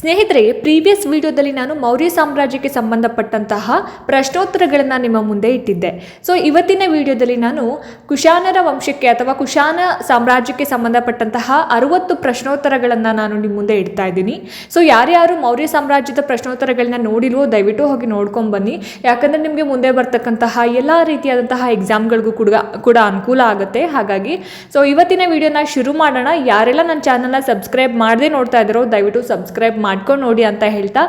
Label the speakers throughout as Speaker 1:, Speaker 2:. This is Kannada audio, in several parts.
Speaker 1: ಸ್ನೇಹಿತರೆ, ಪ್ರೀವಿಯಸ್ ವಿಡಿಯೋದಲ್ಲಿ ನಾನು ಮೌರ್ಯ ಸಾಮ್ರಾಜ್ಯಕ್ಕೆ ಸಂಬಂಧಪಟ್ಟಂತಹ ಪ್ರಶ್ನೋತ್ತರಗಳನ್ನು ನಿಮ್ಮ ಮುಂದೆ ಇಟ್ಟಿದ್ದೆ. ಸೊ ಇವತ್ತಿನ ವಿಡಿಯೋದಲ್ಲಿ ನಾನು ಕುಶಾನರ ವಂಶಕ್ಕೆ ಅಥವಾ ಕುಶಾನ ಸಾಮ್ರಾಜ್ಯಕ್ಕೆ ಸಂಬಂಧಪಟ್ಟಂತಹ ಅರುವತ್ತು ಪ್ರಶ್ನೋತ್ತರಗಳನ್ನು ನಾನು ನಿಮ್ಮ ಮುಂದೆ ಇಡ್ತಾ ಇದ್ದೀನಿ. ಸೊ ಯಾರ್ಯಾರು ಮೌರ್ಯ ಸಾಮ್ರಾಜ್ಯದ ಪ್ರಶ್ನೋತ್ತರಗಳನ್ನ ನೋಡಿಲ್ವೋ, ದಯವಿಟ್ಟು ಹೋಗಿ ನೋಡ್ಕೊಂಡು ಬನ್ನಿ. ಯಾಕಂದರೆ ನಿಮಗೆ ಮುಂದೆ ಬರ್ತಕ್ಕಂತಹ ಎಲ್ಲ ರೀತಿಯಾದಂತಹ ಎಕ್ಸಾಮ್ಗಳಿಗೂ ಕೂಡ ಕೂಡ ಅನುಕೂಲ ಆಗುತ್ತೆ. ಹಾಗಾಗಿ ಸೊ ಇವತ್ತಿನ ವಿಡಿಯೋನ ಶುರು ಮಾಡೋಣ. ಯಾರೆಲ್ಲ ನನ್ನ ಚಾನಲ್ನ ಸಬ್ಸ್ಕ್ರೈಬ್ ಮಾಡದೆ ನೋಡ್ತಾ ಇದ್ದಾರೋ, ದಯವಿಟ್ಟು ಸಬ್ಸ್ಕ್ರೈಬ್ ಮಾಡ್ಕೊಂಡು ನೋಡಿ ಅಂತ ಹೇಳ್ತಾ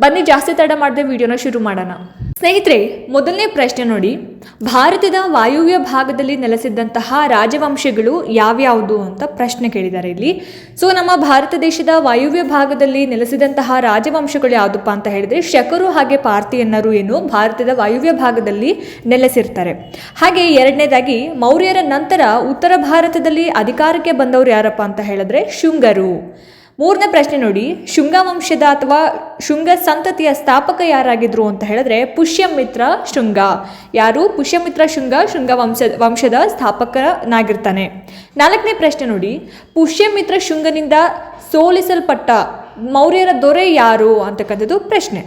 Speaker 1: ಬನ್ನಿ ಜಾಸ್ತಿ ತಡ ಮಾಡದೆ ವಿಡಿಯೋನ ಶುರು ಮಾಡೋಣ. ಸ್ನೇಹಿತರೆ, ಮೊದಲನೇ ಪ್ರಶ್ನೆ ನೋಡಿ. ಭಾರತದ ವಾಯುವ್ಯ ಭಾಗದಲ್ಲಿ ನೆಲೆಸಿದ್ದಂತಹ ರಾಜವಂಶಗಳು ಯಾವ್ಯಾವುದು ಅಂತ ಪ್ರಶ್ನೆ ಕೇಳಿದ್ದಾರೆ ಇಲ್ಲಿ. ಸೊ ನಮ್ಮ ಭಾರತ ದೇಶದ ವಾಯುವ್ಯ ಭಾಗದಲ್ಲಿ ನೆಲೆಸಿದಂತಹ ರಾಜವಂಶಗಳು ಯಾವುದಪ್ಪ ಅಂತ ಹೇಳಿದ್ರೆ ಶಕರು ಹಾಗೆ ಪಾರ್ಥಿಯನ್ನರು ಏನು ಭಾರತದ ವಾಯುವ್ಯ ಭಾಗದಲ್ಲಿ ನೆಲೆಸಿರ್ತಾರೆ. ಹಾಗೆ ಎರಡನೇದಾಗಿ, ಮೌರ್ಯರ ನಂತರ ಉತ್ತರ ಭಾರತದಲ್ಲಿ ಅಧಿಕಾರಕ್ಕೆ ಬಂದವರು ಯಾರಪ್ಪ ಅಂತ ಹೇಳಿದ್ರೆ ಶುಂಗರು. ಮೂರನೇ ಪ್ರಶ್ನೆ ನೋಡಿ. ಶುಂಗ ವಂಶದ ಅಥವಾ ಶುಂಗ ಸಂತತಿಯ ಸ್ಥಾಪಕ ಯಾರಾಗಿದ್ರು ಅಂತ ಹೇಳಿದ್ರೆ ಪುಷ್ಯಮಿತ್ರ ಶೃಂಗ. ಯಾರು? ಪುಷ್ಯಮಿತ್ರ ಶೃಂಗ ಶೃಂಗ ವಂಶ ವಂಶದ ಸ್ಥಾಪಕನಾಗಿರ್ತಾನೆ. ನಾಲ್ಕನೇ ಪ್ರಶ್ನೆ ನೋಡಿ. ಪುಷ್ಯಮಿತ್ರ ಶೃಂಗನಿಂದ ಸೋಲಿಸಲ್ಪಟ್ಟ ಮೌರ್ಯರ ದೊರೆ ಯಾರು ಅಂತಕ್ಕಂಥದ್ದು ಪ್ರಶ್ನೆ.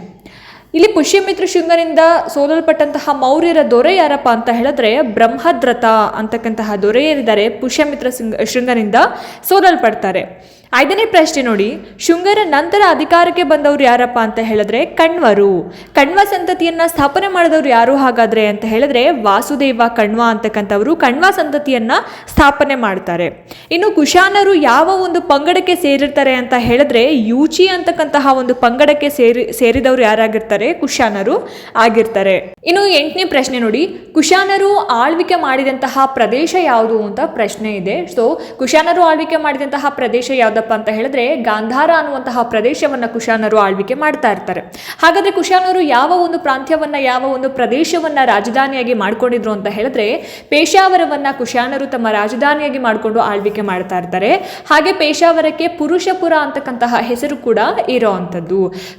Speaker 1: ಇಲ್ಲಿ ಪುಷ್ಯಮಿತ್ರ ಶೃಂಗನಿಂದ ಸೋಲಲ್ಪಟ್ಟಂತಹ ಮೌರ್ಯರ ದೊರೆ ಯಾರಪ್ಪ ಅಂತ ಹೇಳಿದ್ರೆ ಬ್ರಹ್ಮದ್ರತ ಅಂತಕ್ಕಂತಹ ದೊರೆಯರಿದ್ದಾರೆ ಪುಷ್ಯಮಿತ್ರ ಶೃಂಗ, ಶೃಂಗನಿಂದ ಸೋಲಲ್ಪಡ್ತಾರೆ. ಐದನೇ ಪ್ರಶ್ನೆ ನೋಡಿ. ಶೃಂಗರ ನಂತರ ಅಧಿಕಾರಕ್ಕೆ ಬಂದವರು ಯಾರಪ್ಪ ಅಂತ ಹೇಳಿದ್ರೆ ಕಣ್ವರು. ಕಣ್ವ ಸಂತತಿಯನ್ನ ಸ್ಥಾಪನೆ ಮಾಡಿದವರು ಯಾರು ಹಾಗಾದ್ರೆ ಅಂತ ಹೇಳಿದ್ರೆ ವಾಸುದೇವ ಕಣ್ವ ಅಂತಕ್ಕಂಥವರು ಕಣ್ವ ಸಂತತಿಯನ್ನ ಸ್ಥಾಪನೆ ಮಾಡ್ತಾರೆ. ಇನ್ನು ಕುಶಾನರು ಯಾವ ಒಂದು ಪಂಗಡಕ್ಕೆ ಸೇರಿರ್ತಾರೆ ಅಂತ ಹೇಳಿದ್ರೆ ಯೂಚಿ ಅಂತಕ್ಕಂತಹ ಒಂದು ಪಂಗಡಕ್ಕೆ ಸೇರಿ, ಸೇರಿದವರು ಯಾರಾಗಿರ್ತಾರೆ? ಕುಶಾನರು ಆಗಿರ್ತಾರೆ. ಇನ್ನು ಎಂಟನೇ ಪ್ರಶ್ನೆ ನೋಡಿ. ಕುಶಾನರು ಆಳ್ವಿಕೆ ಮಾಡಿದಂತಹ ಪ್ರದೇಶ ಯಾವುದು ಅಂತ ಪ್ರಶ್ನೆ ಇದೆ. ಸೊ ಕುಶಾನರು ಆಳ್ವಿಕೆ ಮಾಡಿದಂತಹ ಪ್ರದೇಶ ಅಂತ ಹೇಳಿದ್ರೆ ಗಾಂಧಾರ ಅನ್ನುವಂತಹ ಪ್ರದೇಶವನ್ನ ಕುಶಾನರು ಆಳ್ವಿಕೆ ಮಾಡ್ತಾ ಇರ್ತಾರೆ. ಹಾಗಾದ್ರೆ ಕುಶಾನರು ಯಾವ ಒಂದು ಪ್ರಾಂತ್ಯವನ್ನ, ಯಾವ ಒಂದು ಪ್ರದೇಶವನ್ನ ರಾಜಧಾನಿಯಾಗಿ ಮಾಡ್ಕೊಂಡಿದ್ರು ಅಂತ ಹೇಳಿದ್ರೆ ಪೇಶಾವರವನ್ನ ಕುಶಾನರು ತಮ್ಮ ರಾಜಧಾನಿಯಾಗಿ ಮಾಡಿಕೊಂಡು ಆಳ್ವಿಕೆ ಮಾಡ್ತಾ ಇರ್ತಾರೆ. ಹಾಗೆ ಪೇಶಾವರಕ್ಕೆ ಪುರುಷಪುರ ಅಂತಕ್ಕಂತಹ ಹೆಸರು ಕೂಡ ಇರೋ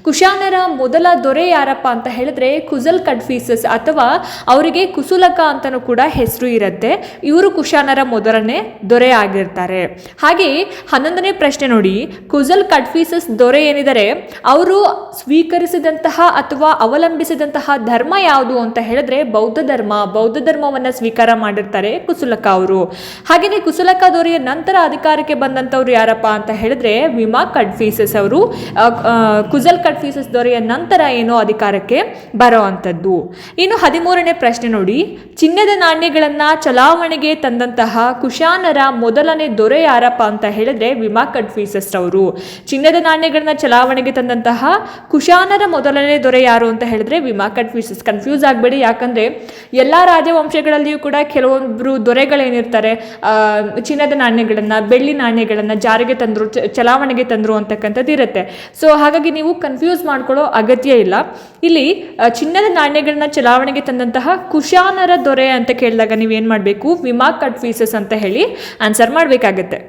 Speaker 1: ಕುಶಾನರ ಮೊದಲ ದೊರೆ ಯಾರಪ್ಪ ಅಂತ ಹೇಳಿದ್ರೆ ಕುಜಲ್ ಕಡ್ಫೀಸಸ್ ಅಥವಾ ಅವರಿಗೆ ಕುಸುಲಕ ಅಂತಲೂ ಕೂಡ ಹೆಸರು ಇರುತ್ತೆ. ಇವರು ಕುಶಾನರ ಮೊದಲನೇ ದೊರೆ ಆಗಿರ್ತಾರೆ. ಹಾಗೆ ಹನ್ನೊಂದನೇ ಪ್ರಶ್ನೆ ನೋಡಿ. ಕುಜಲ್ ಕಟ್ಫೀಸಸ್ ದೊರೆ ಏನಿದ್ದಾರೆ ಅವರು ಸ್ವೀಕರಿಸಿದಂತಹ ಅಥವಾ ಅವಲಂಬಿಸಿದಂತಹ ಧರ್ಮ ಯಾವುದು ಅಂತ ಹೇಳಿದ್ರೆ ಬೌದ್ಧ ಧರ್ಮ. ಬೌದ್ಧ ಧರ್ಮವನ್ನ ಸ್ವೀಕಾರ ಮಾಡಿರ್ತಾರೆ ಕುಸುಲಕ ಅವರು. ಹಾಗೆಯೇ ಕುಸುಲಕ ದೊರೆಯ ನಂತರ ಅಧಿಕಾರಕ್ಕೆ ಬಂದಂಥವ್ರು ಯಾರಪ್ಪ ಅಂತ ಹೇಳಿದ್ರೆ ವಿಮಾ ಕಡ್ಫೀಸಸ್ ಅವರು. ಕುಜಲ್ ಕಡ್ಫೀಸಸ್ ದೊರೆಯ ನಂತರ ಏನೋ ಅಧಿಕಾರಕ್ಕೆ ಬರೋ ಅಂಥದ್ದು ಇನ್ನು ಹದಿಮೂರನೇ ಪ್ರಶ್ನೆ ನೋಡಿ. ಚಿನ್ನದ ನಾಣ್ಯಗಳನ್ನು ಚಲಾವಣೆಗೆ ತಂದಂತಹ ಕುಶಾನರ ಮೊದಲನೇ ದೊರೆ ಯಾರಪ್ಪ ಅಂತ ಹೇಳಿದ್ರೆ ವಿಮಾ ಕಡ್ಫೀಸಸ್ ಅವರು ಚಿನ್ನದ ನಾಣ್ಯಗಳನ್ನ ಚಲಾವಣೆಗೆ ತಂದಂತಹ ಕುಶಾನರ ಮೊದಲನೇ ದೊರೆ ಯಾರು ಅಂತ ಹೇಳಿದ್ರೆ ವಿಮಾ ಕಡ್ಫೀಸಸ್ ಕನ್ಫ್ಯೂಸ್ ಆಗಬೇಡಿ, ಯಾಕಂದ್ರೆ ಎಲ್ಲ ರಾಜವಂಶಗಳಲ್ಲಿಯೂ ಕೂಡ ಕೆಲವೊಬ್ಬರು ದೊರೆಗಳೇನಿರ್ತಾರೆ. ಚಿನ್ನದ ನಾಣ್ಯಗಳನ್ನ, ಬೆಳ್ಳಿ ನಾಣ್ಯಗಳನ್ನ ಜಾರಿಗೆ ತಂದ್ರು ಚಲಾವಣೆಗೆ ತಂದ್ರು ಅಂತಕ್ಕಂಥದ್ದು ಇರುತ್ತೆ. ಸೊ ಹಾಗಾಗಿ ನೀವು ಕನ್ಫ್ಯೂಸ್ ಮಾಡ್ಕೊಳ್ಳೋ ಅಗತ್ಯ ಇಲ್ಲ. ಇಲ್ಲಿ ಚಿನ್ನದ ನಾಣ್ಯಗಳನ್ನ ಚಲಾವಣೆಗೆ ತಂದಂತಹ ಕುಶಾನರ ದೊರೆ ಅಂತ ಕೇಳಿದಾಗ ನೀವೇನು ಮಾಡಬೇಕು? ವಿಮಾ ಕಟ್ ಫೀಸಸ್ ಅಂತ ಹೇಳಿ ಆನ್ಸರ್ ಮಾಡಬೇಕಾಗತ್ತೆ.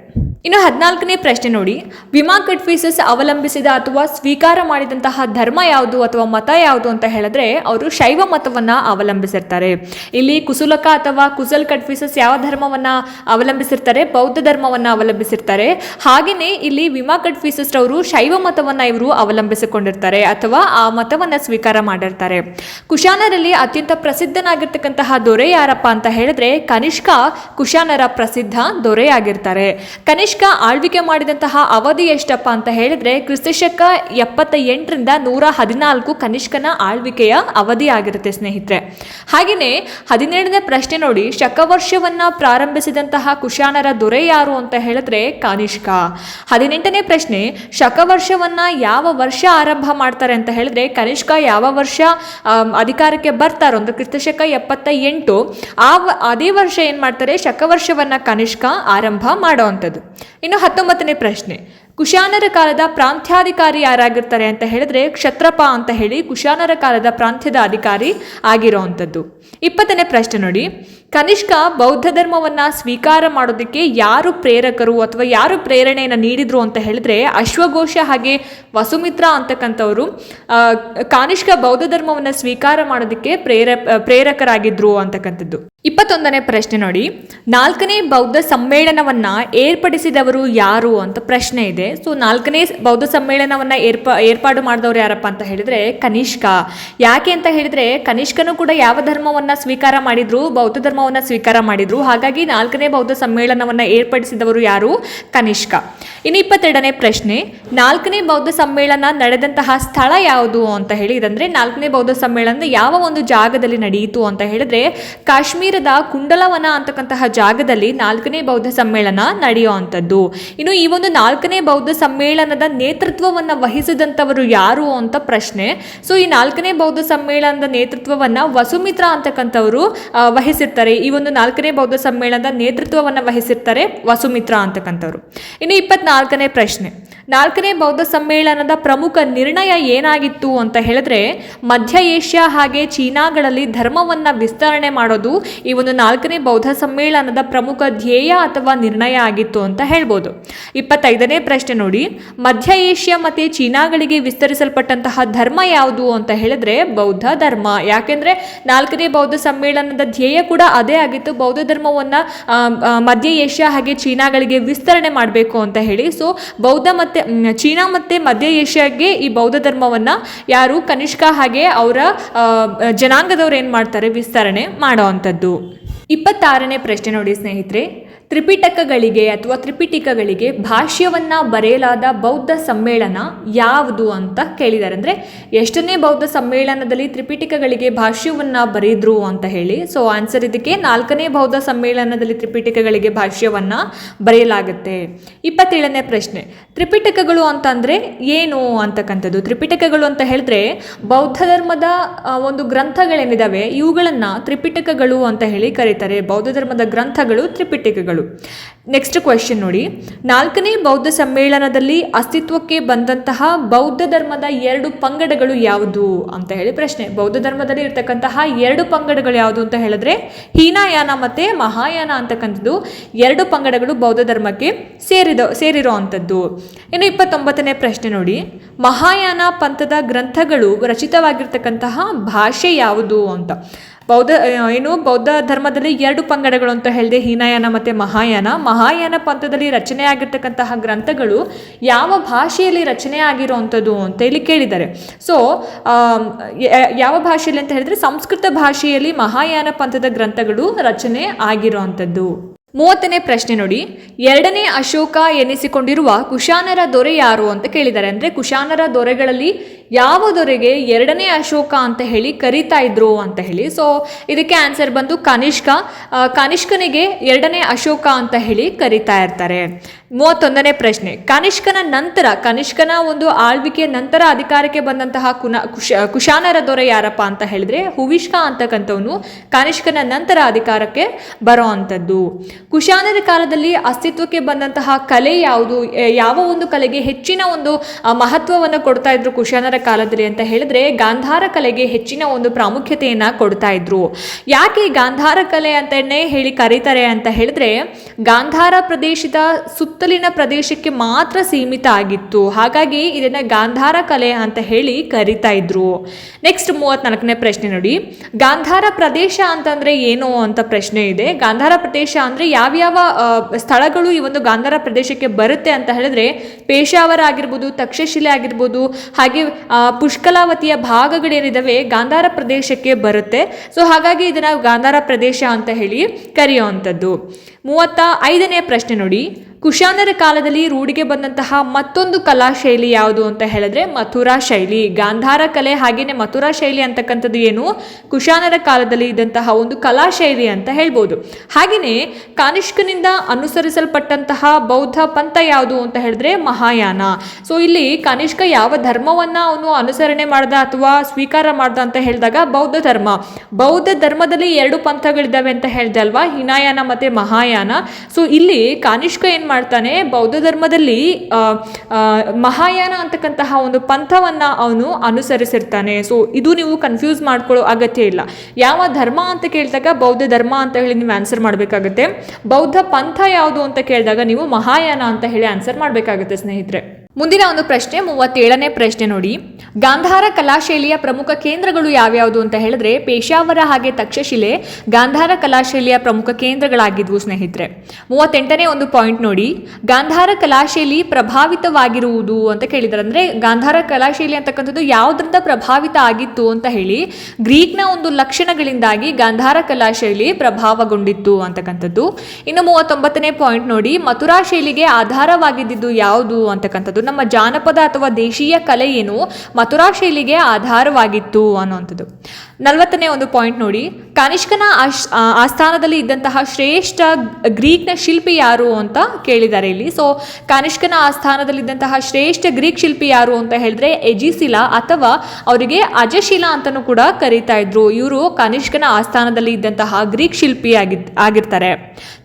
Speaker 1: ಇನ್ನು ಹದಿನಾಲ್ಕನೇ ಪ್ರಶ್ನೆ ನೋಡಿ. ವಿಮಾ ಕಟ್ ಫೀಸಸ್ ಅವಲಂಬಿಸಿದ ಅಥವಾ ಸ್ವೀಕಾರ ಮಾಡಿದಂತಹ ಧರ್ಮ ಯಾವುದು ಅಥವಾ ಮತ ಯಾವುದು ಅಂತ ಹೇಳಿದ್ರೆ ಅವರು ಶೈವ ಮತವನ್ನ ಅವಲಂಬಿಸಿರ್ತಾರೆ. ಇಲ್ಲಿ ಕುಸುಲಕ ಅಥವಾ ಕುಸಲ್ ಕಟ್ ಫೀಸಸ್ ಯಾವ ಧರ್ಮವನ್ನ ಅವಲಂಬಿಸಿರ್ತಾರೆ? ಬೌದ್ಧ ಧರ್ಮವನ್ನ ಅವಲಂಬಿಸಿರ್ತಾರೆ. ಹಾಗೆಯೇ ಇಲ್ಲಿ ವಿಮಾ ಕಟ್ ಫೀಸಸ್ ಅವರು ಶೈವ ಮತವನ್ನ ಇವರು ಅವಲಂಬಿಸಿಕೊಂಡಿರ್ತಾರೆ ಅಥವಾ ಆ ಮತವನ್ನ ಸ್ವೀಕಾರ ಮಾಡಿರ್ತಾರೆ. ಕುಶಾನರಲ್ಲಿ ಅತ್ಯಂತ ಪ್ರಸಿದ್ಧನಾಗಿರ್ತಕ್ಕಂತಹ ದೊರೆ ಯಾರಪ್ಪ ಅಂತ ಹೇಳಿದ್ರೆ ಕನಿಷ್ಕ ಕುಶಾನರ ಪ್ರಸಿದ್ಧ ದೊರೆಯಾಗಿರ್ತಾರೆ. ಕನಿಷ್ಕ ಆಳ್ವಿಕೆ ಮಾಡಿದಂತಹ ಅವಧಿ ಎಷ್ಟಪ್ಪ ಅಂತ ಹೇಳಿದ್ರೆ ಕ್ರಿಸ್ತಶಕ ಎಪ್ಪತ್ತ ಎಂಟರಿಂದ ನೂರ ಹದಿನಾಲ್ಕು ಕನಿಷ್ಕನ ಆಳ್ವಿಕೆಯ ಅವಧಿ ಆಗಿರುತ್ತೆ ಸ್ನೇಹಿತರೆ. ಹಾಗೆಯೇ ಹದಿನೇಳನೇ ಪ್ರಶ್ನೆ ನೋಡಿ, ಶಕವರ್ಷವನ್ನ ಪ್ರಾರಂಭಿಸಿದಂತಹ ಕುಶಾನರ ದೊರೆ ಯಾರು ಅಂತ ಹೇಳಿದ್ರೆ ಕನಿಷ್ಕ. ಹದಿನೆಂಟನೇ ಪ್ರಶ್ನೆ, ಶಕವರ್ಷವನ್ನ ಯಾವ ವರ್ಷ ಆರಂಭ ಮಾಡ್ತಾರೆ ಅಂತ ಹೇಳಿದ್ರೆ ಕನಿಷ್ಕ ಯಾವ ವರ್ಷ ಅಧಿಕಾರಕ್ಕೆ ಬರ್ತಾರೋ ಅಂದ್ರೆ ಕ್ರಿಸ್ತಶಕ ಎಪ್ಪತ್ತ ಎಂಟು ಆ ಅದೇ ವರ್ಷ ಏನು ಮಾಡ್ತಾರೆ, ಶಕವರ್ಷವನ್ನ ಕನಿಷ್ಕ ಆರಂಭ ಮಾಡೋ ಅಂಥದ್ದು. ಇನ್ನು ಹತ್ತೊಂಬತ್ತನೇ ಪ್ರಶ್ನೆ. ಕುಶಾನರ ಕಾಲದ ಪ್ರಾಂತ್ಯಾಧಿಕಾರಿ ಯಾರಾಗಿರ್ತಾರೆ ಅಂತ ಹೇಳಿದ್ರೆ ಕ್ಷತ್ರಪ ಅಂತ ಹೇಳಿ ಕುಶಾನರ ಕಾಲದ ಪ್ರಾಂತ್ಯದ ಅಧಿಕಾರಿ ಆಗಿರೋವಂಥದ್ದು ಇಪ್ಪತ್ತನೇ ಪ್ರಶ್ನೆ ನೋಡಿ. ಕನಿಷ್ಕ ಬೌದ್ಧ ಧರ್ಮವನ್ನ ಸ್ವೀಕಾರ ಮಾಡೋದಕ್ಕೆ ಯಾರು ಪ್ರೇರಕರು ಅಥವಾ ಯಾರು ಪ್ರೇರಣೆಯನ್ನು ನೀಡಿದ್ರು ಅಂತ ಹೇಳಿದ್ರೆ ಅಶ್ವಘೋಷ ಹಾಗೆ ವಸುಮಿತ್ರ ಅಂತಕ್ಕಂಥವರು ಕನಿಷ್ಕ ಬೌದ್ಧ ಧರ್ಮವನ್ನ ಸ್ವೀಕಾರ ಮಾಡೋದಕ್ಕೆ ಪ್ರೇರ, ಪ್ರೇರಕರಾಗಿದ್ರು ಅಂತಕ್ಕಂಥದ್ದು. ಇಪ್ಪತ್ತೊಂದನೇ ಪ್ರಶ್ನೆ ನೋಡಿ. ನಾಲ್ಕನೇ ಬೌದ್ಧ ಸಮ್ಮೇಳನವನ್ನ ಏರ್ಪಡಿಸಿದವರು ಯಾರು ಅಂತ ಪ್ರಶ್ನೆ ಇದೆ. ಸೊ ನಾಲ್ಕನೇ ಬೌದ್ಧ ಸಮ್ಮೇಳನವನ್ನ ಏರ್ಪ, ಏರ್ಪಾಡು ಮಾಡಿದವರು ಯಾರಪ್ಪ ಅಂತ ಹೇಳಿದ್ರೆ ಕನಿಷ್ಕ ಯಾಕೆ ಅಂತ ಹೇಳಿದ್ರೆ ಕನಿಷ್ಕನು ಕೂಡ ಯಾವ ಧರ್ಮವನ್ನ ಸ್ವೀಕಾರ ಮಾಡಿದ್ರು, ಬೌದ್ಧ ಧರ್ಮವನ್ನ ಸ್ವೀಕಾರ ಮಾಡಿದ್ರು. ಹಾಗಾಗಿ ನಾಲ್ಕನೇ ಬೌದ್ಧ ಸಮ್ಮೇಳನವನ್ನ ಏರ್ಪಡಿಸಿದವರು ಯಾರು? ಕನಿಷ್ಕ. ಇನ್ನು ಇಪ್ಪತ್ತೆರಡನೇ ಪ್ರಶ್ನೆ, ನಾಲ್ಕನೇ ಬೌದ್ಧ ಸಮ್ಮೇಳನ ನಡೆದಂತಹ ಸ್ಥಳ ಯಾವುದು ಅಂತ ಹೇಳಿ, ಇದಂದರೆ ನಾಲ್ಕನೇ ಬೌದ್ಧ ಸಮ್ಮೇಳನ ಯಾವ ಒಂದು ಜಾಗದಲ್ಲಿ ನಡೆಯಿತು ಅಂತ ಹೇಳಿದ್ರೆ, ಕಾಶ್ಮೀರದ ಕುಂಡಲವನ ಅಂತಕ್ಕಂತಹ ಜಾಗದಲ್ಲಿ ನಾಲ್ಕನೇ ಬೌದ್ಧ ಸಮ್ಮೇಳನ ನಡೆಯುವಂಥದ್ದು ಇನ್ನು ಈ ಒಂದು ನಾಲ್ಕನೇ ಬೌದ್ಧ ಸಮ್ಮೇಳನದ ನೇತೃತ್ವವನ್ನು ವಹಿಸಿದಂಥವರು ಯಾರು ಅಂತ ಪ್ರಶ್ನೆ. ಸೊ, ಈ ನಾಲ್ಕನೇ ಬೌದ್ಧ ಸಮ್ಮೇಳನದ ನೇತೃತ್ವವನ್ನು ವಸುಮಿತ್ರ ಅಂತಕ್ಕಂಥವರು ವಹಿಸಿರ್ತಾರೆ. ಈ ಒಂದು ನಾಲ್ಕನೇ ಬೌದ್ಧ ಸಮ್ಮೇಳನದ ನೇತೃತ್ವವನ್ನು ವಹಿಸಿರ್ತಾರೆ ವಸುಮಿತ್ರ ಅಂತಕ್ಕಂಥವ್ರು. ಇನ್ನು ಇಪ್ಪತ್ನಾಲ್ಕನೇ ಪ್ರಶ್ನೆ. ನಾಲ್ಕನೇ ಬೌದ್ಧ ಸಮ್ಮೇಳನದ ಪ್ರಮುಖ ನಿರ್ಣಯ ಏನಾಗಿತ್ತು ಅಂತ ಹೇಳಿದ್ರೆ, ಮಧ್ಯ ಏಷ್ಯಾ ಹಾಗೆ ಚೀನಾಗಳಲ್ಲಿ ಧರ್ಮವನ್ನ ವಿಸ್ತರಣೆ ಮಾಡೋದು ಈ ಒಂದು ನಾಲ್ಕನೇ ಬೌದ್ಧ ಸಮ್ಮೇಳನದ ಪ್ರಮುಖ ಧ್ಯೇಯ ಅಥವಾ ನಿರ್ಣಯ ಆಗಿತ್ತು ಅಂತ ಹೇಳ್ಬೋದು. ಇಪ್ಪತ್ತೈದನೇ ಪ್ರಶ್ನೆ ನೋಡಿ. ಮಧ್ಯ ಏಷ್ಯಾ ಮತ್ತೆ ಚೀನಾಗಳಿಗೆ ವಿಸ್ತರಿಸಲ್ಪಟ್ಟಂತಹ ಧರ್ಮ ಯಾವುದು ಅಂತ ಹೇಳಿದ್ರೆ, ಬೌದ್ಧ ಧರ್ಮ. ಯಾಕೆಂದ್ರೆ ನಾಲ್ಕನೇ ಬೌದ್ಧ ಸಮ್ಮೇಳನದ ಧ್ಯೇಯ ಕೂಡ ಅದೇ ಆಗಿತ್ತು. ಬೌದ್ಧ ಧರ್ಮವನ್ನ ಮಧ್ಯ ಏಷ್ಯಾ ಹಾಗೆ ಚೀನಾಗಳಿಗೆ ವಿಸ್ತರಣೆ ಮಾಡಬೇಕು ಅಂತ ಹೇಳಿ. ಸೊ ಬೌದ್ಧ ಮತ್ತೆ ಚೀನಾ ಮತ್ತೆ ಮಧ್ಯ ಏಷ್ಯಾಗೆ ಈ ಬೌದ್ಧ ಧರ್ಮವನ್ನು ಯಾರು ಕನಿಷ್ಕ ಹಾಗೆ ಅವರ ಜನಾಂಗದವ್ರು ಏನು ಮಾಡ್ತಾರೆ? ವಿಸ್ತರಣೆ ಮಾಡೋ ಅಂಥದ್ದು. ಇಪ್ಪತ್ತಾರನೇ ಪ್ರಶ್ನೆ ನೋಡಿ ಸ್ನೇಹಿತರೆ. ತ್ರಿಪಿಟಕಗಳಿಗೆ ಅಥವಾ ತ್ರಿಪಿಟಿಕಗಳಿಗೆ ಭಾಷ್ಯವನ್ನ ಬರೆಯಲಾದ ಬೌದ್ಧ ಸಮ್ಮೇಳನ ಯಾವುದು ಅಂತ ಕೇಳಿದ್ದಾರೆ. ಅಂದರೆ ಎಷ್ಟನೇ ಬೌದ್ಧ ಸಮ್ಮೇಳನದಲ್ಲಿ ತ್ರಿಪಿಟಿಕಗಳಿಗೆ ಭಾಷ್ಯವನ್ನ ಬರೆದ್ರು ಅಂತ ಹೇಳಿ. ಸೊ ಆನ್ಸರ್ ಇದಕ್ಕೆ ನಾಲ್ಕನೇ ಬೌದ್ಧ ಸಮ್ಮೇಳನದಲ್ಲಿ ತ್ರಿಪಿಟಿಕಗಳಿಗೆ ಭಾಷ್ಯವನ್ನ ಬರೆಯಲಾಗುತ್ತೆ. ಇಪ್ಪತ್ತೇಳನೇ ಪ್ರಶ್ನೆ. ತ್ರಿಪಿಟಕಗಳು ಅಂತಂದರೆ ಏನು ಅಂತಕ್ಕಂಥದ್ದು? ತ್ರಿಪಿಟಕಗಳು ಅಂತ ಹೇಳಿದ್ರೆ ಬೌದ್ಧ ಧರ್ಮದ ಒಂದು ಗ್ರಂಥಗಳೇನಿದಾವೆ? ಇವುಗಳನ್ನ ತ್ರಿಪಿಟಕಗಳು ಅಂತ ಹೇಳಿ ಕರೀತಾರೆ. ಬೌದ್ಧ ಧರ್ಮದ ಗ್ರಂಥಗಳು ತ್ರಿಪಿಟಕಗಳು. ನೆಕ್ಸ್ಟ್ ಕ್ವೆಶನ್ ನೋಡಿ. ನಾಲ್ಕನೇ ಬೌದ್ಧ ಸಮ್ಮೇಳನದಲ್ಲಿ ಅಸ್ತಿತ್ವಕ್ಕೆ ಬಂದಂತಹ ಬೌದ್ಧ ಧರ್ಮದ ಎರಡು ಪಂಗಡಗಳು ಯಾವುದು ಅಂತ ಹೇಳಿ ಪ್ರಶ್ನೆ. ಬೌದ್ಧ ಧರ್ಮದಲ್ಲಿ ಇರ್ತಕ್ಕಂತಹ ಎರಡು ಪಂಗಡಗಳು ಯಾವುದು ಅಂತ ಹೇಳಿದ್ರೆ ಹೀನಾಯಾನ ಮತ್ತೆ ಮಹಾಯಾನ ಅಂತಕ್ಕಂಥದ್ದು ಎರಡು ಪಂಗಡಗಳು ಬೌದ್ಧ ಧರ್ಮಕ್ಕೆ ಸೇರಿದ, ಸೇರಿರೋ ಅಂಥದ್ದು. ಇನ್ನು ಇಪ್ಪತ್ತೊಂಬತ್ತನೇ ಪ್ರಶ್ನೆ ನೋಡಿ. ಮಹಾಯಾನ ಪಂಥದ ಗ್ರಂಥಗಳು ರಚಿತವಾಗಿರ್ತಕ್ಕಂತಹ ಭಾಷೆ ಯಾವುದು ಅಂತ. ಬೌದ್ಧ ಏನು ಬೌದ್ಧ ಧರ್ಮದಲ್ಲಿ ಎರಡು ಪಂಗಡಗಳು ಅಂತ ಹೇಳಿದೆ ಹೀನಾಯಾನ ಮತ್ತು ಮಹಾಯಾನ. ಮಹಾಯಾನ ಪಂಥದಲ್ಲಿ ರಚನೆ ಆಗಿರ್ತಕ್ಕಂತಹ ಗ್ರಂಥಗಳು ಯಾವ ಭಾಷೆಯಲ್ಲಿ ರಚನೆ ಆಗಿರುವಂಥದ್ದು ಅಂತ ಇಲ್ಲಿ ಕೇಳಿದ್ದಾರೆ. ಸೊ ಯಾವ ಭಾಷೆಯಲ್ಲಿ ಅಂತ ಹೇಳಿದ್ರೆ ಸಂಸ್ಕೃತ ಭಾಷೆಯಲ್ಲಿ ಮಹಾಯಾನ ಪಂಥದ ಗ್ರಂಥಗಳು ರಚನೆ ಆಗಿರುವಂಥದ್ದು. ಮೂವತ್ತನೇ ಪ್ರಶ್ನೆ ನೋಡಿ. ಎರಡನೇ ಅಶೋಕ ಎನಿಸಿಕೊಂಡಿರುವ ಕುಶಾನರ ದೊರೆ ಯಾರು ಅಂತ ಕೇಳಿದ್ದಾರೆ. ಅಂದರೆ ಕುಶಾನರ ದೊರೆಗಳಲ್ಲಿ ಯಾವ ದೊರೆಗೆ ಎರಡನೇ ಅಶೋಕ ಅಂತ ಹೇಳಿ ಕರೀತಾ ಇದ್ರು ಅಂತ ಹೇಳಿ. ಸೊ ಇದಕ್ಕೆ ಆನ್ಸರ್ ಬಂದು ಕನಿಷ್ಕ. ಕನಿಷ್ಕನಿಗೆ ಎರಡನೇ ಅಶೋಕ ಅಂತ ಹೇಳಿ ಕರೀತಾ ಇರ್ತಾರೆ. ಮೂವತ್ತೊಂದನೇ ಪ್ರಶ್ನೆ. ಕನಿಷ್ಕನ ನಂತರ, ಕನಿಷ್ಕನ ಒಂದು ಆಳ್ವಿಕೆಯ ನಂತರ ಅಧಿಕಾರಕ್ಕೆ ಬಂದಂತಹ ಕುನ, ಕುಶ, ಕುಶಾನರ ದೊರೆ ಯಾರಪ್ಪ ಅಂತ ಹೇಳಿದ್ರೆ ಹುವಿಷ್ಕ ಅಂತಕ್ಕಂಥವನು ಕನಿಷ್ಕನ ನಂತರ ಅಧಿಕಾರಕ್ಕೆ ಬರೋ ಅಂಥದ್ದು ಕುಶಾನರ ಕಾಲದಲ್ಲಿ ಅಸ್ತಿತ್ವಕ್ಕೆ ಬಂದಂತಹ ಕಲೆ ಯಾವುದು, ಯಾವ ಒಂದು ಕಲೆಗೆ ಹೆಚ್ಚಿನ ಒಂದು ಮಹತ್ವವನ್ನು ಕೊಡ್ತಾ ಇದ್ರು ಕುಶಾನರ ಕಾಲದಲ್ಲಿ ಅಂತ ಹೇಳಿದ್ರೆ ಗಾಂಧಾರ ಕಲೆಗೆ ಹೆಚ್ಚಿನ ಒಂದು ಪ್ರಾಮುಖ್ಯತೆಯನ್ನು ಕೊಡ್ತಾ ಇದ್ರು. ಯಾಕೆ ಗಾಂಧಾರ ಕಲೆ ಅಂತನೇ ಹೇಳಿ ಕರೀತಾರೆ ಅಂತ ಹೇಳಿದ್ರೆ ಗಾಂಧಾರ ಪ್ರದೇಶದ ಸುತ್ತಲಿನ ಪ್ರದೇಶಕ್ಕೆ ಮಾತ್ರ ಸೀಮಿತ ಆಗಿತ್ತು. ಹಾಗಾಗಿ ಇದನ್ನ ಗಾಂಧಾರ ಕಲೆ ಅಂತ ಹೇಳಿ ಕರಿತಾ ಇದ್ರು. ನೆಕ್ಸ್ಟ್ ಮೂವತ್ನಾಲ್ಕನೇ ಪ್ರಶ್ನೆ ನೋಡಿ. ಗಾಂಧಾರ ಪ್ರದೇಶ ಅಂತಂದ್ರೆ ಏನು ಅಂತ ಪ್ರಶ್ನೆ ಇದೆ. ಗಾಂಧಾರ ಪ್ರದೇಶ ಅಂದ್ರೆ ಯಾವ್ಯಾವ ಸ್ಥಳಗಳು ಈ ಒಂದು ಗಾಂಧಾರ ಪ್ರದೇಶಕ್ಕೆ ಬರುತ್ತೆ ಅಂತ ಹೇಳಿದ್ರೆ ಪೇಶಾವರ ಆಗಿರ್ಬೋದು, ತಕ್ಷಶಿಲೆ ಆಗಿರ್ಬೋದು, ಹಾಗೆ ಪುಷ್ಕಲಾವತಿಯ ಭಾಗಗಳೇನಿದಾವೆ ಗಾಂಧಾರ ಪ್ರದೇಶಕ್ಕೆ ಬರುತ್ತೆ. ಸೊ ಹಾಗಾಗಿ ಇದನ್ನ ಗಾಂಧಾರ ಪ್ರದೇಶ ಅಂತ ಹೇಳಿ ಕರೆಯುವಂಥದ್ದು. ಮೂವತ್ತ ಐದನೇ ಪ್ರಶ್ನೆ ನೋಡಿ. ಕುಶಾನರ ಕಾಲದಲ್ಲಿ ರೂಢಿಗೆ ಬಂದಂತಹ ಮತ್ತೊಂದು ಕಲಾ ಶೈಲಿ ಯಾವುದು ಅಂತ ಹೇಳಿದ್ರೆ ಮಥುರಾ ಶೈಲಿ. ಗಾಂಧಾರ ಕಲೆ ಹಾಗೇನೆ ಮಥುರಾ ಶೈಲಿ ಅಂತಕ್ಕಂಥದ್ದು ಏನು? ಕುಶಾನರ ಕಾಲದಲ್ಲಿ ಇದ್ದಂತಹ ಒಂದು ಕಲಾ ಶೈಲಿ ಅಂತ ಹೇಳ್ಬೋದು. ಹಾಗೆಯೇ ಕಾನಿಷ್ಕನಿಂದ ಅನುಸರಿಸಲ್ಪಟ್ಟಂತಹ ಬೌದ್ಧ ಪಂಥ ಯಾವುದು ಅಂತ ಹೇಳಿದ್ರೆ ಮಹಾಯಾನ. ಸೊ ಇಲ್ಲಿ ಕನಿಷ್ಕ ಯಾವ ಧರ್ಮವನ್ನ ಅವನು ಅನುಸರಣೆ ಮಾಡ್ದ ಅಥವಾ ಸ್ವೀಕಾರ ಮಾಡ್ದ ಅಂತ ಹೇಳಿದಾಗ ಬೌದ್ಧ ಧರ್ಮ. ಬೌದ್ಧ ಧರ್ಮದಲ್ಲಿ ಎರಡು ಪಂಥಗಳಿದ್ದಾವೆ ಅಂತ ಹೇಳ್ದೆ ಅಲ್ವಾ? ಹಿನಾಯಾನ ಮತ್ತೆ ಮಹಾಯಾನ. ಸೊ ಇಲ್ಲಿ ಕಾನಿಷ್ಕ ಏನ್ ಮಾಡ್ತಾನೆ. ಬೌದ್ಧ ಧರ್ಮದಲ್ಲಿ ಮಹಾಯಾನ ಅಂತಕ್ಕಂತಹ ಒಂದು ಪಂಥವನ್ನು ಅವನು ಅನುಸರಿಸಿರ್ತಾನೆ. ಸೊ ಇದು ನೀವು ಕನ್ಫ್ಯೂಸ್ ಮಾಡ್ಕೊಳ್ಳೋ ಅಗತ್ಯ ಇಲ್ಲ. ಯಾವ ಧರ್ಮ ಅಂತ ಕೇಳಿದಾಗ ಬೌದ್ಧ ಧರ್ಮ ಅಂತ ಹೇಳಿ ನೀವು ಆನ್ಸರ್ ಮಾಡಬೇಕಾಗುತ್ತೆ. ಬೌದ್ಧ ಪಂಥ ಯಾವುದು ಅಂತ ಕೇಳಿದಾಗ ನೀವು ಮಹಾಯಾನ ಅಂತ ಹೇಳಿ ಆನ್ಸರ್ ಮಾಡಬೇಕಾಗುತ್ತೆ, ಸ್ನೇಹಿತರೆ. ಮುಂದಿನ ಒಂದು ಪ್ರಶ್ನೆ, ಮೂವತ್ತೇಳನೇ ಪ್ರಶ್ನೆ ನೋಡಿ. ಗಾಂಧಾರ ಕಲಾಶೈಲಿಯ ಪ್ರಮುಖ ಕೇಂದ್ರಗಳು ಯಾವ್ಯಾವುದು ಅಂತ ಹೇಳಿದ್ರೆ, ಪೇಶಾವರ ಹಾಗೆ ತಕ್ಷಶಿಲೆ, ಗಾಂಧಾರ ಕಲಾಶೈಲಿಯ ಪ್ರಮುಖ ಕೇಂದ್ರಗಳಾಗಿದ್ವು ಸ್ನೇಹಿತರೆ. ಮೂವತ್ತೆಂಟನೇ ಒಂದು ಪಾಯಿಂಟ್ ನೋಡಿ. ಗಾಂಧಾರ ಕಲಾಶೈಲಿ ಪ್ರಭಾವಿತವಾಗಿರುವುದು ಅಂತ ಕೇಳಿದ್ರೆ. ಅಂದ್ರೆ ಗಾಂಧಾರ ಕಲಾಶೈಲಿ ಅಂತಕ್ಕಂಥದ್ದು ಯಾವುದರಿಂದ ಪ್ರಭಾವಿತ ಆಗಿತ್ತು ಅಂತ ಹೇಳಿ, ಗ್ರೀಕ್ನ ಒಂದು ಲಕ್ಷಣಗಳಿಂದಾಗಿ ಗಾಂಧಾರ ಕಲಾಶೈಲಿ ಪ್ರಭಾವಗೊಂಡಿತ್ತು ಅಂತಕ್ಕಂಥದ್ದು. ಇನ್ನು ಮೂವತ್ತೊಂಬತ್ತನೇ ಪಾಯಿಂಟ್ ನೋಡಿ. ಮಥುರಾ ಶೈಲಿಗೆ ಆಧಾರವಾಗಿದ್ದು ಯಾವುದು ಅಂತಕ್ಕಂಥದ್ದು? ನಮ್ಮ ಜಾನಪದ ಅಥವಾ ದೇಶೀಯ ಕಲೆ ಏನು ಮಥುರಾ ಶೈಲಿಗೆ ಆಧಾರವಾಗಿತ್ತು ಅನ್ನುವಂಥದ್ದು. ನಲವತ್ತನೇ ಒಂದು ಪಾಯಿಂಟ್ ನೋಡಿ, ಕನಿಷ್ಕನ ಆಶ್- ಆಸ್ಥಾನದಲ್ಲಿ ಇದ್ದಂತಹ ಶ್ರೇಷ್ಠ ಗ್ರೀಕ್ನ ಶಿಲ್ಪಿ ಯಾರು ಅಂತ ಕೇಳಿದ್ದಾರೆ ಇಲ್ಲಿ. ಸೊ ಕನಿಷ್ಕನ ಆಸ್ಥಾನದಲ್ಲಿ ಇದ್ದಂತಹ ಶ್ರೇಷ್ಠ ಗ್ರೀಕ್ ಶಿಲ್ಪಿ ಯಾರು ಅಂತ ಹೇಳಿದ್ರೆ, ಎಜಿಸಿಲಾ ಅಥವಾ ಅವರಿಗೆ ಅಜಶಿಲಾ ಅಂತಲೂ ಕೂಡ ಕರೀತಾ ಇದ್ರು. ಇವರು ಕನಿಷ್ಕನ ಆಸ್ಥಾನದಲ್ಲಿ ಇದ್ದಂತಹ ಗ್ರೀಕ್ ಶಿಲ್ಪಿ ಆಗಿದ್, ಆಗಿರ್ತಾರೆ.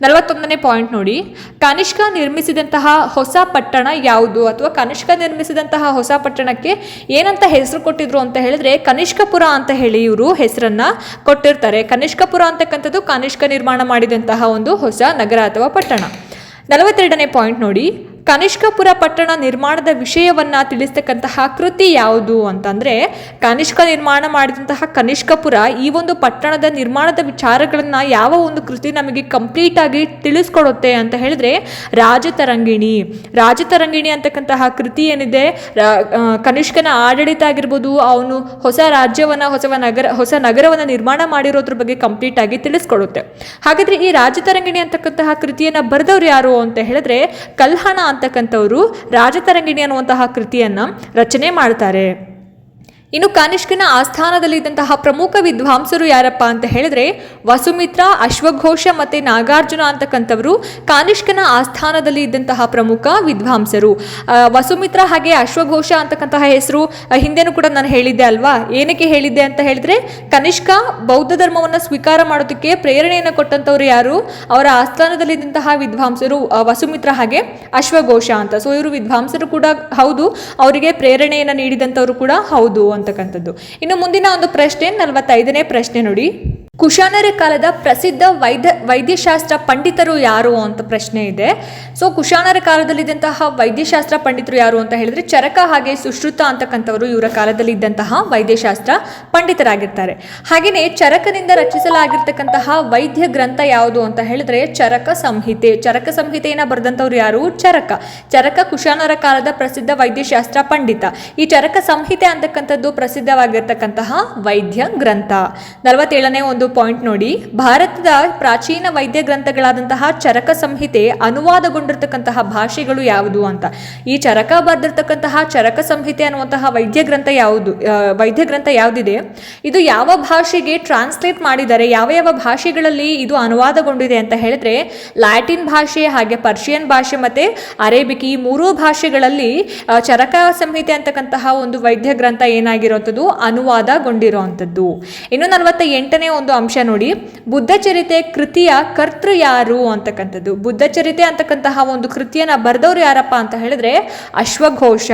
Speaker 1: ನಲವತ್ತೊಂದನೇ ಪಾಯಿಂಟ್ ನೋಡಿ, ಕನಿಷ್ಕ ನಿರ್ಮಿಸಿದಂತಹ ಹೊಸ ಪಟ್ಟಣ ಯಾವುದು? ಅಥವಾ ಕನಿಷ್ಕ ನಿರ್ಮಿಸಿದಂತಹ ಹೊಸ ಪಟ್ಟಣಕ್ಕೆ ಏನಂತ ಹೆಸರು ಕೊಟ್ಟಿದ್ರು ಅಂತ ಹೇಳಿದ್ರೆ, ಕನಿಷ್ಕಪುರ ಅಂತ ಹೇಳಿ ಇವರು ಹೆಸರನ್ನ ಕೊಟ್ಟಿರ್ತಾರೆ. ಕನಿಷ್ಕಪುರ ಅಂತಕ್ಕಂಥದ್ದು ಕನಿಷ್ಕ ನಿರ್ಮಾಣ ಮಾಡಿದಂತಹ ಒಂದು ಹೊಸ ನಗರ ಅಥವಾ ಪಟ್ಟಣ. ನಲವತ್ತೆರಡನೇ ಪಾಯಿಂಟ್ ನೋಡಿ. ಕನಿಷ್ಕಪುರ ಪಟ್ಟಣ ನಿರ್ಮಾಣದ ವಿಷಯವನ್ನ ತಿಳಿಸ್ತಕ್ಕಂತಹ ಕೃತಿ ಯಾವುದು ಅಂತಂದ್ರೆ, ಕನಿಷ್ಕ ನಿರ್ಮಾಣ ಮಾಡಿದಂತಹ ಕನಿಷ್ಕಪುರ ಈ ಒಂದು ಪಟ್ಟಣದ ನಿರ್ಮಾಣದ ವಿಚಾರಗಳನ್ನ ಯಾವ ಒಂದು ಕೃತಿ ನಮಗೆ ಕಂಪ್ಲೀಟ್ ಆಗಿ ತಿಳಿಸ್ಕೊಡುತ್ತೆ ಅಂತ ಹೇಳಿದ್ರೆ, ರಾಜತರಂಗಿಣಿ. ರಾಜತರಂಗಿಣಿ ಅಂತಕ್ಕಂತಹ ಕೃತಿ ಏನಿದೆ ಕನಿಷ್ಕನ ಆಡಳಿತ ಆಗಿರ್ಬೋದು, ಅವನು ಹೊಸ ರಾಜ್ಯವನ್ನ ಹೊಸ ನಗರ, ಹೊಸ ನಗರವನ್ನ ನಿರ್ಮಾಣ ಮಾಡಿರೋದ್ರ ಬಗ್ಗೆ ಕಂಪ್ಲೀಟ್ ಆಗಿ ತಿಳಿಸ್ಕೊಡುತ್ತೆ. ಹಾಗಾದ್ರೆ ಈ ರಾಜತರಂಗಿಣಿ ಅಂತಕ್ಕಂತಹ ಕೃತಿಯನ್ನ ಬರೆದವ್ರು ಯಾರು ಅಂತ ಹೇಳಿದ್ರೆ, ಕಲ್ಹಣ ಅಂತಕ್ಕಂಥವ್ರು ರಾಜತರಂಗಿಣಿ ಅನ್ನುವಂತಹ ಕೃತಿಯನ್ನು ರಚನೆ ಮಾಡ್ತಾರೆ. ಇನ್ನು ಕನಿಷ್ಕನ ಆಸ್ಥಾನದಲ್ಲಿದ್ದಂತಹ ಪ್ರಮುಖ ವಿದ್ವಾಂಸರು ಯಾರಪ್ಪ ಅಂತ ಹೇಳಿದ್ರೆ ವಸುಮಿತ್ರ, ಅಶ್ವಘೋಷ ಮತ್ತೆ ನಾಗಾರ್ಜುನ ಅಂತಕ್ಕಂಥವರು ಕಾನಿಷ್ಕನ ಆಸ್ಥಾನದಲ್ಲಿ ಇದ್ದಂತಹ ಪ್ರಮುಖ ವಿದ್ವಾಂಸರು. ವಸುಮಿತ್ರ ಹಾಗೆ ಅಶ್ವಘೋಷ ಅಂತಕ್ಕಂತಹ ಹೆಸರು ಹಿಂದೆನೂ ಕೂಡ ನಾನು ಹೇಳಿದ್ದೆ ಅಲ್ವಾ? ಏನಕ್ಕೆ ಹೇಳಿದ್ದೆ ಅಂತ ಹೇಳಿದ್ರೆ ಕನಿಷ್ಕ ಬೌದ್ಧ ಧರ್ಮವನ್ನು ಸ್ವೀಕಾರ ಮಾಡೋದಕ್ಕೆ ಪ್ರೇರಣೆಯನ್ನು ಕೊಟ್ಟಂಥವ್ರು ಯಾರು? ಅವರ ಆಸ್ಥಾನದಲ್ಲಿ ಇದ್ದಂತಹ ವಿದ್ವಾಂಸರು ವಸುಮಿತ್ರ ಹಾಗೆ ಅಶ್ವಘೋಷ ಅಂತ. ಸೊ ಇವರು ವಿದ್ವಾಂಸರು ಕೂಡ ಹೌದು, ಅವರಿಗೆ ಪ್ರೇರಣೆಯನ್ನು ನೀಡಿದಂಥವ್ರು ಕೂಡ ಹೌದು ಅಂತಕ್ಕಂಥದ್ದು ಇನ್ನು ಮುಂದಿನ ಒಂದು ಪ್ರಶ್ನೆ ನಲವತ್ತೈದನೇ ಪ್ರಶ್ನೆ ನೋಡಿ. ಕುಶಾನರ ಕಾಲದ ಪ್ರಸಿದ್ಧ ವೈದ್ಯ ವೈದ್ಯಶಾಸ್ತ್ರ ಪಂಡಿತರು ಯಾರು ಅಂತ ಪ್ರಶ್ನೆ ಇದೆ. ಸೊ ಕುಶಾನರ ಕಾಲದಲ್ಲಿದ್ದಂತಹ ವೈದ್ಯಶಾಸ್ತ್ರ ಪಂಡಿತರು ಯಾರು ಅಂತ ಹೇಳಿದ್ರೆ ಚರಕ ಹಾಗೆ ಸುಶ್ರುತ ಅಂತಕ್ಕಂಥವರು ಇವರ ಕಾಲದಲ್ಲಿ ಇದ್ದಂತಹ ವೈದ್ಯಶಾಸ್ತ್ರ ಪಂಡಿತರಾಗಿರ್ತಾರೆ. ಹಾಗೆಯೇ ಚರಕನಿಂದ ರಚಿಸಲಾಗಿರ್ತಕ್ಕಂತಹ ವೈದ್ಯ ಗ್ರಂಥ ಯಾವುದು ಅಂತ ಹೇಳಿದ್ರೆ ಚರಕ ಸಂಹಿತೆ. ಚರಕ ಸಂಹಿತೆಯನ್ನು ಬರೆದಂಥವ್ರು ಯಾರು? ಚರಕ. ಚರಕ ಕುಶಾನರ ಕಾಲದ ಪ್ರಸಿದ್ಧ ವೈದ್ಯಶಾಸ್ತ್ರ ಪಂಡಿತ. ಈ ಚರಕ ಸಂಹಿತೆ ಅಂತಕ್ಕಂಥದ್ದು ಪ್ರಸಿದ್ಧವಾಗಿರ್ತಕ್ಕಂತಹ ವೈದ್ಯ ಗ್ರಂಥ. ನಲವತ್ತೇಳನೇ ಒಂದು ಪಾಯಿಂಟ್ ನೋಡಿ. ಭಾರತದ ಪ್ರಾಚೀನ ವೈದ್ಯ ಗ್ರಂಥಗಳಾದಂತಹ ಚರಕ ಸಂಹಿತೆ ಅನುವಾದಗೊಂಡಿರ್ತಕ್ಕಂತಹ ಭಾಷೆಗಳು ಯಾವುದು ಅಂತ. ಈ ಚರಕ ಬರೆದಿರ್ತಕ್ಕಂತಹ ಚರಕ ಸಂಹಿತೆ ಅನ್ನುವಂತಹ ವೈದ್ಯ ಗ್ರಂಥ ಯಾವುದು ವೈದ್ಯ ಗ್ರಂಥ ಯಾವುದಿದೆ? ಇದು ಯಾವ ಭಾಷೆಗೆ ಟ್ರಾನ್ಸ್ಲೇಟ್ ಮಾಡಿದ್ದಾರೆ ಯಾವ ಯಾವ ಭಾಷೆಗಳಲ್ಲಿ ಇದು ಅನುವಾದಗೊಂಡಿದೆ ಅಂತ ಹೇಳಿದ್ರೆ, ಲ್ಯಾಟಿನ್ ಭಾಷೆ, ಹಾಗೆ ಪರ್ಷಿಯನ್ ಭಾಷೆ ಮತ್ತೆ ಅರೇಬಿಕ್ ಈ ಮೂರೂ ಭಾಷೆಗಳಲ್ಲಿ ಚರಕ ಸಂಹಿತೆ ಅಂತಕ್ಕಂತಹ ಒಂದು ವೈದ್ಯ ಗ್ರಂಥ ಏನಾಗಿರುವಂಥದ್ದು? ಅನುವಾದಗೊಂಡಿರುವಂಥದ್ದು. ಇನ್ನು ನಲವತ್ತ ಎಂಟನೇ ಒಂದು ಅಂಶ ನೋಡಿ, ಬುದ್ಧಚರಿತೆ ಕೃತಿಯ ಕರ್ತೃ ಯಾರು ಅಂತಕ್ಕಂಥದ್ದು. ಬುದ್ಧಚರಿತೆ ಅಂತಕ್ಕಂತಹ ಒಂದು ಕೃತಿಯನ್ನ ಬರೆದವರು ಯಾರಪ್ಪ ಅಂತ ಹೇಳಿದ್ರೆ ಅಶ್ವಘೋಷ.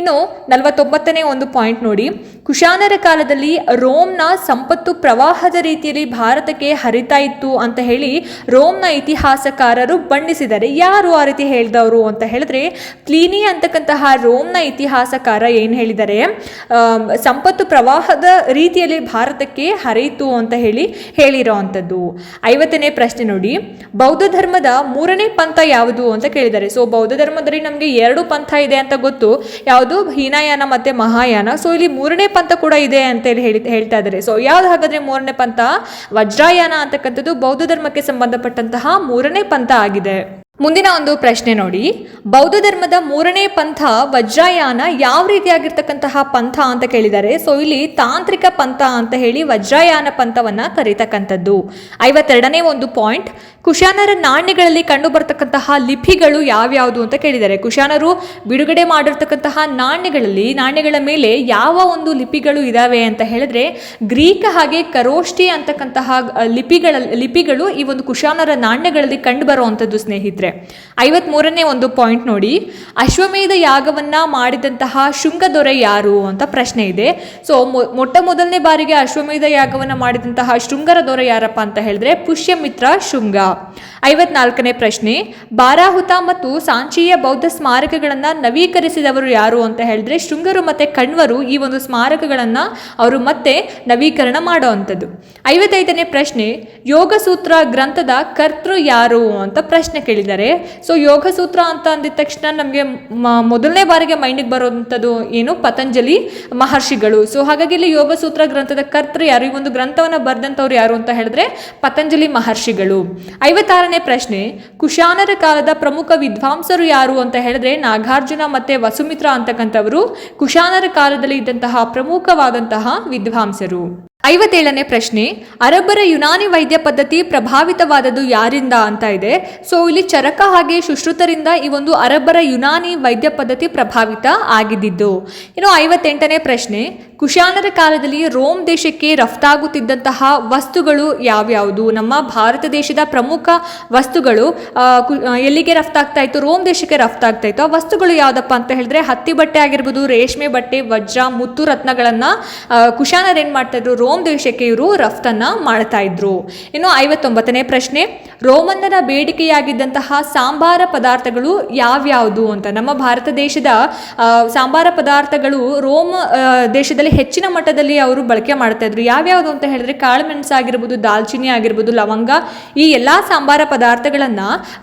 Speaker 1: ಇನ್ನು ನಲವತ್ತೊಂಬತ್ತನೇ ಒಂದು ಪಾಯಿಂಟ್ ನೋಡಿ, ಕುಶಾನರ ಕಾಲದಲ್ಲಿ ರೋಮ್ನ ಸಂಪತ್ತು ಪ್ರವಾಹದ ರೀತಿಯಲ್ಲಿ ಭಾರತಕ್ಕೆ ಹರಿತಾ ಇತ್ತು ಅಂತ ಹೇಳಿ ರೋಮ್ನ ಇತಿಹಾಸಕಾರರು ಬಣ್ಣಿಸಿದ್ದಾರೆ. ಯಾರು ಆ ರೀತಿ ಹೇಳಿದವರು ಅಂತ ಹೇಳಿದ್ರೆ ಕ್ಲೀನಿ ಅಂತಕ್ಕಂತಹ ರೋಮ್ನ ಇತಿಹಾಸಕಾರ ಏನು ಹೇಳಿದ್ದಾರೆ ಸಂಪತ್ತು ಪ್ರವಾಹದ ರೀತಿಯಲ್ಲಿ ಭಾರತಕ್ಕೆ ಹರಿಯಿತು ಅಂತ ಹೇಳಿ ಹೇಳಿರೋ ಅಂಥದ್ದು. ಐವತ್ತನೇ ಪ್ರಶ್ನೆ ನೋಡಿ. ಬೌದ್ಧ ಧರ್ಮದ ಮೂರನೇ ಪಂಥ ಯಾವುದು ಅಂತ ಕೇಳಿದ್ದಾರೆ. ಸೊ ಬೌದ್ಧ ಧರ್ಮದಲ್ಲಿ ನಮಗೆ ಎರಡು ಪಂಥ ಇದೆ ಅಂತ ಗೊತ್ತು. ಯಾವುದು? ಹೀನಾಯಾನ ಮತ್ತೆ ಮಹಾಯಾನ. ಸೊ ಇಲ್ಲಿ ಮೂರನೇ ಪಂಥ ಕೂಡ ಇದೆ ಅಂತ ಹೇಳಿ ಹೇಳಿ ಹೇಳ್ತಾ ಇದ್ದಾರೆ. ಸೊ ಯಾವ್ದು ಹಾಗಾದ್ರೆ ಮೂರನೇ ಪಂಥ? ವಜ್ರಾಯಾನ ಅಂತಕ್ಕಂಥದ್ದು ಬೌದ್ಧ ಧರ್ಮಕ್ಕೆ ಸಂಬಂಧಪಟ್ಟಂತಹ ಮೂರನೇ ಪಂಥ ಆಗಿದೆ. ಮುಂದಿನ ಒಂದು ಪ್ರಶ್ನೆ ನೋಡಿ. ಬೌದ್ಧ ಧರ್ಮದ ಮೂರನೇ ಪಂಥ ವಜ್ರಾಯಾನ ಯಾವ ರೀತಿಯಾಗಿರ್ತಕ್ಕಂತಹ ಪಂಥ ಅಂತ ಕೇಳಿದ್ದಾರೆ ಸೊ ಇಲ್ಲಿ ತಾಂತ್ರಿಕ ಪಂಥ ಅಂತ ಹೇಳಿ ವಜ್ರಾಯಾನ ಪಂಥವನ್ನ ಕರೀತಕ್ಕಂಥದ್ದು. ಐವತ್ತೆರಡನೇ ಒಂದು ಪಾಯಿಂಟ್, ಕುಶಾನರ ನಾಣ್ಯಗಳಲ್ಲಿ ಕಂಡು ಬರ್ತಕ್ಕಂತಹ ಲಿಪಿಗಳು ಯಾವ್ಯಾವುದು ಅಂತ ಕೇಳಿದ್ದಾರೆ ಕುಶಾನರು ಬಿಡುಗಡೆ ಮಾಡಿರ್ತಕ್ಕಂತಹ ನಾಣ್ಯಗಳಲ್ಲಿ, ನಾಣ್ಯಗಳ ಮೇಲೆ ಯಾವ ಒಂದು ಲಿಪಿಗಳು ಇದಾವೆ ಅಂತ ಹೇಳಿದ್ರೆ, ಗ್ರೀಕ್ ಹಾಗೆ ಕರೋಷ್ಟಿ ಅಂತಕ್ಕಂತಹ ಲಿಪಿಗಳ, ಲಿಪಿಗಳು ಈ ಒಂದು ಕುಶಾನರ ನಾಣ್ಯಗಳಲ್ಲಿ ಕಂಡು ಬರುವಂಥದ್ದು ಸ್ನೇಹಿತರೆ. ಸ್ನೇಹಿತರೆ ಐವತ್ಮೂರನೇ ಒಂದು ಪಾಯಿಂಟ್ ನೋಡಿ, ಅಶ್ವಮೇಧ ಯಾಗವನ್ನ ಮಾಡಿದಂತಹ ಶೃಂಗದೊರೆ ಯಾರು ಅಂತ ಪ್ರಶ್ನೆ ಇದೆ. ಸೊ ಮೊಟ್ಟ ಮೊದಲನೇ ಬಾರಿಗೆ ಅಶ್ವಮೇಧ ಯಾಗವನ್ನ ಮಾಡಿದಂತಹ ಶೃಂಗರ ದೊರೆ ಯಾರಪ್ಪ ಅಂತ ಹೇಳಿದ್ರೆ, ಪುಷ್ಯಮಿತ್ರ ಶೃಂಗ. ಐವತ್ನಾಲ್ಕನೇ ಪ್ರಶ್ನೆ, ಬಾರಾಹುತ ಮತ್ತು ಸಾಂಚಿಯ ಬೌದ್ಧ ಸ್ಮಾರಕಗಳನ್ನ ನವೀಕರಿಸಿದವರು ಯಾರು ಅಂತ ಹೇಳಿದ್ರೆ, ಶೃಂಗರು ಮತ್ತೆ ಕಣ್ವರು ಈ ಒಂದು ಸ್ಮಾರಕಗಳನ್ನ ಅವರು ಮತ್ತೆ ನವೀಕರಣ ಮಾಡುವಂಥದ್ದು ಐವತ್ತೈದನೇ ಪ್ರಶ್ನೆ, ಯೋಗಸೂತ್ರ ಗ್ರಂಥದ ಕರ್ತೃ ಯಾರು ಅಂತ ಪ್ರಶ್ನೆ ಕೇಳಿದ್ದಾರೆ. ಸೊ ಯೋಗ ಸೂತ್ರ ಅಂತ ಅಂದಿದ ತಕ್ಷಣ ನಮಗೆ ಮೊದಲನೇ ಬಾರಿಗೆ ಮೈಂಡಿಗೆ ಬರುವಂಥದ್ದು ಏನು? ಪತಂಜಲಿ ಮಹರ್ಷಿಗಳು. ಸೊ ಹಾಗಾಗಿ ಇಲ್ಲಿ ಯೋಗ ಸೂತ್ರ ಗ್ರಂಥದ ಕರ್ತೃ ಯಾರು? ಈ ಒಂದು ಗ್ರಂಥವನ್ನು ಬರೆದಂಥವ್ರು ಯಾರು ಅಂತ ಹೇಳಿದ್ರೆ ಪತಂಜಲಿ ಮಹರ್ಷಿಗಳು. ಐವತ್ತಾರನೇ ಪ್ರಶ್ನೆ, ಕುಶಾನರ ಕಾಲದ ಪ್ರಮುಖ ವಿದ್ವಾಂಸರು ಯಾರು ಅಂತ ಹೇಳಿದ್ರೆ ನಾಗಾರ್ಜುನ ಮತ್ತೆ ವಸುಮಿತ್ರ ಅಂತಕ್ಕಂಥವರು ಕುಶಾನರ ಕಾಲದಲ್ಲಿ ಇದ್ದಂತಹ ಪ್ರಮುಖವಾದಂತಹ ವಿದ್ವಾಂಸರು. ಐವತ್ತೇಳನೇ ಪ್ರಶ್ನೆ, ಅರಬ್ಬರ ಯುನಾನಿ ವೈದ್ಯ ಪದ್ಧತಿ ಪ್ರಭಾವಿತವಾದದ್ದು ಯಾರಿಂದ ಅಂತ ಇದೆ. ಸೊ, ಇಲ್ಲಿ ಚರಕ ಹಾಗೆ ಸುಶ್ರುತರಿಂದ ಈ ಒಂದು ಅರಬ್ಬರ ಯುನಾನಿ ವೈದ್ಯ ಪದ್ಧತಿ ಪ್ರಭಾವಿತ ಆಗಿದ್ದಿದ್ದು ಇನ್ನು ಐವತ್ತೆಂಟನೇ ಪ್ರಶ್ನೆ ಕುಶಾನರ ಕಾಲದಲ್ಲಿ ರೋಮ್ ದೇಶಕ್ಕೆ ರಫ್ತಾಗುತ್ತಿದ್ದಂತಹ ವಸ್ತುಗಳು ಯಾವ್ಯಾವುದು? ನಮ್ಮ ಭಾರತ ದೇಶದ ಪ್ರಮುಖ ವಸ್ತುಗಳು ಎಲ್ಲಿಗೆ ರಫ್ತಾಗ್ತಾ ಇತ್ತು? ರೋಮ್ ದೇಶಕ್ಕೆ ರಫ್ತಾಗ್ತಾ ಇತ್ತು. ಆ ವಸ್ತುಗಳು ಯಾವುದಪ್ಪ ಅಂತ ಹೇಳಿದ್ರೆ, ಹತ್ತಿ ಬಟ್ಟೆ ಆಗಿರ್ಬೋದು, ರೇಷ್ಮೆ ಬಟ್ಟೆ, ವಜ್ರ, ಮುತ್ತು ರತ್ನಗಳನ್ನ ಕುಶಾನರು ಏನು ಏನ್ ಮಾಡ್ತಾ ಇದ್ರು? ರೋಮ್ ದೇಶಕ್ಕೆ ಇವರು ರಫ್ತನ್ನ ಮಾಡ್ತಾ ಇದ್ರು. ಇನ್ನು ಐವತ್ತೊಂಬತ್ತನೇ ಪ್ರಶ್ನೆ, ರೋಮನ್ನರ ಬೇಡಿಕೆಯಾಗಿದ್ದಂತಹ ಸಾಂಬಾರ ಪದಾರ್ಥಗಳು ಯಾವ್ಯಾವುದು ಅಂತ. ನಮ್ಮ ಭಾರತ ದೇಶದ ಸಾಂಬಾರ ಪದಾರ್ಥಗಳು ರೋಮ್ ದೇಶದಲ್ಲಿ ಹೆಚ್ಚಿನ ಮಟ್ಟದಲ್ಲಿ ಅವರು ಬಳಕೆ ಮಾಡ್ತಾ ಇದ್ರು. ಯಾವ್ಯಾವುದು ಅಂತ ಹೇಳಿದ್ರೆ ಕಾಳುಮೆಣಸು ಆಗಿರ್ಬೋದು, ದಾಲ್ಚಿನ್ನಿ ಆಗಿರ್ಬೋದು, ಲವಂಗ, ಈ ಎಲ್ಲಾ ಸಾಂಬಾರ ಪದಾರ್ಥಗಳನ್ನ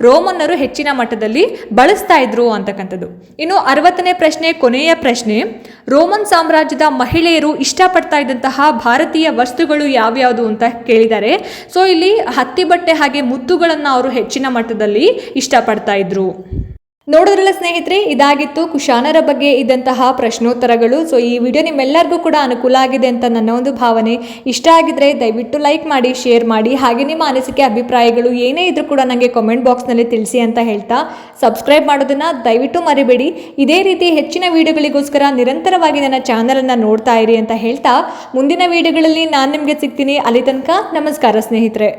Speaker 1: ರೋಮನ್ನರು ಹೆಚ್ಚಿನ ಮಟ್ಟದಲ್ಲಿ ಬಳಸ್ತಾ ಇದ್ರು ಅಂತಕ್ಕಂಥದ್ದು. ಇನ್ನು ಅರವತ್ತನೇ ಪ್ರಶ್ನೆ, ಕೊನೆಯ ಪ್ರಶ್ನೆ, ರೋಮನ್ ಸಾಮ್ರಾಜ್ಯದ ಮಹಿಳೆಯರು ಇಷ್ಟಪಡ್ತಾ ಇದ್ದಂತಹ ಭಾರತೀಯ ವಸ್ತುಗಳು ಯಾವ್ಯಾವುದು ಅಂತ ಕೇಳಿದ್ದಾರೆ. ಸೊ ಇಲ್ಲಿ ಹತ್ತಿ ಬಟ್ಟೆ ಹಾಗೆ ಮುತ್ತುಗಳನ್ನು ಅವರು ಹೆಚ್ಚಿನ ಮಟ್ಟದಲ್ಲಿ ಇಷ್ಟಪಡ್ತಾ ಇದ್ರು. ನೋಡಿದ್ರಲ್ಲ ಸ್ನೇಹಿತರೆ, ಇದಾಗಿತ್ತು ಕುಶಾನರ ಬಗ್ಗೆ ಇದ್ದಂತಹ ಪ್ರಶ್ನೋತ್ತರಗಳು. ಸೊ ಈ ವಿಡಿಯೋ ನಿಮ್ಮೆಲ್ಲರಿಗೂ ಕೂಡ ಅನುಕೂಲ ಆಗಿದೆ ಅಂತ ನನ್ನ ಒಂದು ಭಾವನೆ. ಇಷ್ಟ ಆಗಿದ್ರೆ ದಯವಿಟ್ಟು ಲೈಕ್ ಮಾಡಿ ಶೇರ್ ಮಾಡಿ. ಹಾಗೆ ನಿಮ್ಮ ಅನಿಸಿಕೆ, ಅಭಿಪ್ರಾಯಗಳು ಏನೇ ಇದ್ರೂ ಕೂಡ ನನಗೆ ಕಾಮೆಂಟ್ ಬಾಕ್ಸ್ನಲ್ಲಿ ತಿಳಿಸಿ ಅಂತ ಹೇಳ್ತಾ ಸಬ್ಸ್ಕ್ರೈಬ್ ಮಾಡೋದನ್ನು ದಯವಿಟ್ಟು ಮರಿಬೇಡಿ. ಇದೇ ರೀತಿ ಹೆಚ್ಚಿನ ವಿಡಿಯೋಗಳಿಗೋಸ್ಕರ ನಿರಂತರವಾಗಿ ನನ್ನ ಚಾನಲನ್ನು ನೋಡ್ತಾ ಇರಿ ಅಂತ ಹೇಳ್ತಾ ಮುಂದಿನ ವಿಡಿಯೋಗಳಲ್ಲಿ ನಾನು ನಿಮಗೆ ಸಿಗ್ತೀನಿ. ಅಲ್ಲಿ ತನಕ ನಮಸ್ಕಾರ ಸ್ನೇಹಿತರೆ.